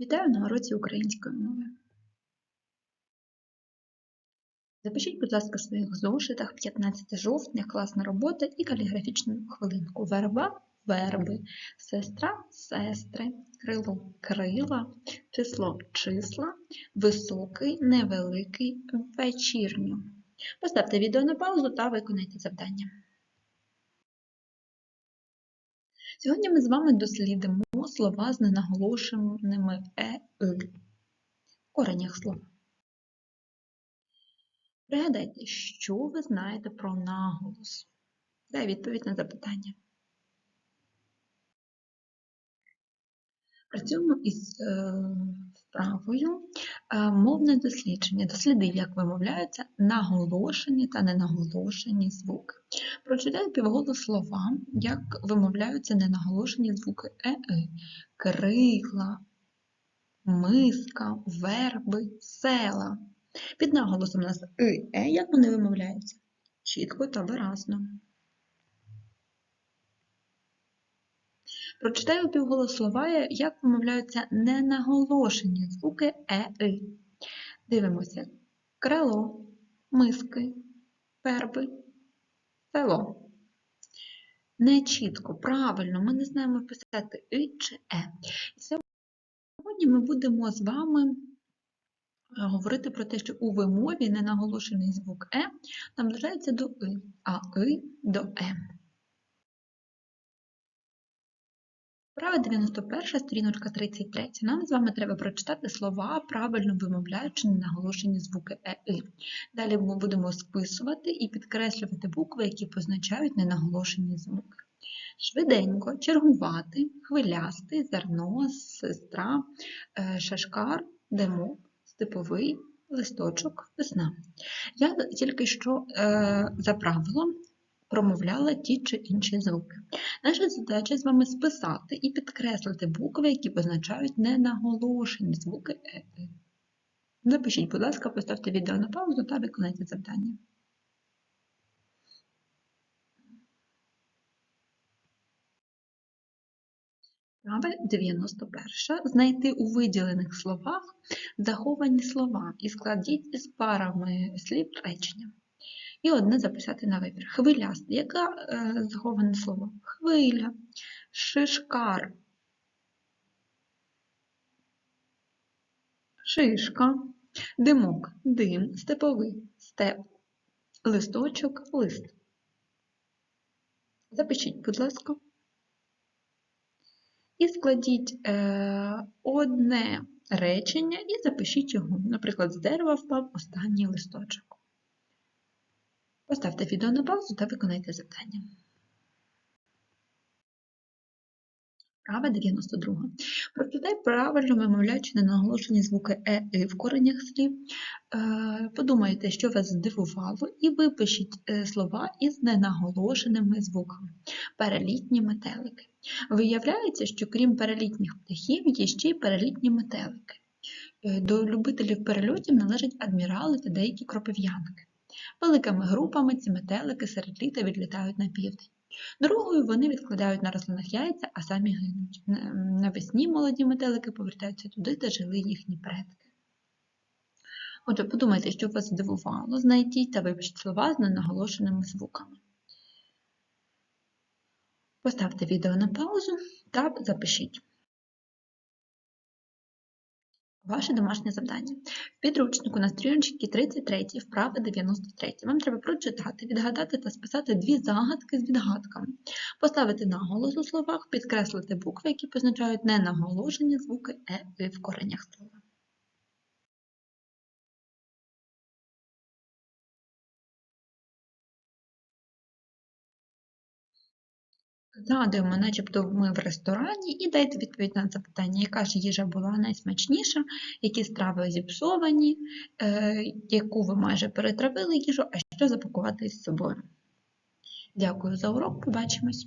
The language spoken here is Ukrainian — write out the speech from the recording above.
Вітаю на уроці української мови. Запишіть, будь ласка, в своїх зошитах 15 жовтня, класна робота і каліграфічну хвилинку. Верба верби, сестра сестри, крило крила, число числа, високий, невеликий, вечірню. Поставте відео на паузу та виконайте завдання. Сьогодні ми з вами дослідимо слова з ненаголошеними е, «и» в коренях слова. Пригадайте, що ви знаєте про наголос. Дай відповідь на запитання. Працюємо із е, вправою е, мовне дослідження. Досліди, як вимовляються наголошені та ненаголошені звуки. Прочитаю півголос слова, як вимовляються ненаголошені звуки е, «и», крила, миска, верби, села. Під наголосом у нас «и», «е», як вони вимовляються? Чітко та виразно. Прочитаю півголослова, як вимовляються ненаголошені звуки е, «и». Дивимося. Крило, миски, верби, село. Не чітко, правильно, ми не знаємо писати «и» чи «е». Сьогодні ми будемо з вами е, говорити про те, що у вимові ненаголошений звук «е» наближається до «и», а «и» до «е». Вправа 91, сторіночка 33. Нам з вами треба прочитати слова, правильно вимовляючи ненаголошені звуки е. Далі ми будемо списувати і підкреслювати букви, які позначають ненаголошені звуки. Швиденько, чергувати, хвилястий, зерно, сестра, е, шашкар, демок, степовий, листочок, весна. Я тільки що е, за правилом промовляла ті чи інші звуки. Наша задача з вами списати і підкреслити букви, які позначають ненаголошені звуки е. Запишіть, будь ласка, поставте відео на паузу та виконайте завдання. Вправа 91. Знайти у виділених словах заховані слова і складіть із парами слів речення. І одне записати на вибір. Хвилястий. Яке е, заховане слово? Хвиля, шишкар, шишка, димок, дим, степовий, степ, листочок, лист. Запишіть, будь ласка. І складіть е, одне речення і запишіть його. Наприклад, з дерева впав останній листочок. Поставте відео на паузу та виконайте завдання. Права 92. Прочитай правильно вимовляючи ненаголошені звуки е «и» в коренях слів. Е, подумайте, що вас здивувало, і випишіть е, слова із ненаголошеними звуками. Перелітні метелики. Виявляється, що крім перелітніх птахів, є ще й перелітні метелики. Е, до любителів перельотів належать адмірали та деякі кропив'янки. Великими групами ці метелики серед літа відлітають на південь. Дорогою вони відкладають на рослинах яйця, а самі гинуть. Навесні молоді метелики повертаються туди, де жили їхні предки. Отже, подумайте, що вас здивувало, знайдіть та випишіть слова з ненаголошеними звуками. Поставте відео на паузу та запишіть. Ваше домашнє завдання. В підручнику на сторіночці 33, вправи 93. Вам треба прочитати, відгадати та списати дві загадки з відгадками, поставити наголос у словах, підкреслити букви, які позначають ненаголошені звуки е в коренях слова. Згадуємо, начебто ми в ресторані, і дайте відповідь на запитання, яка ж їжа була найсмачніша, які страви зіпсовані, е, яку ви майже перетравили їжу, а що запакувати із собою. Дякую за урок, побачимось!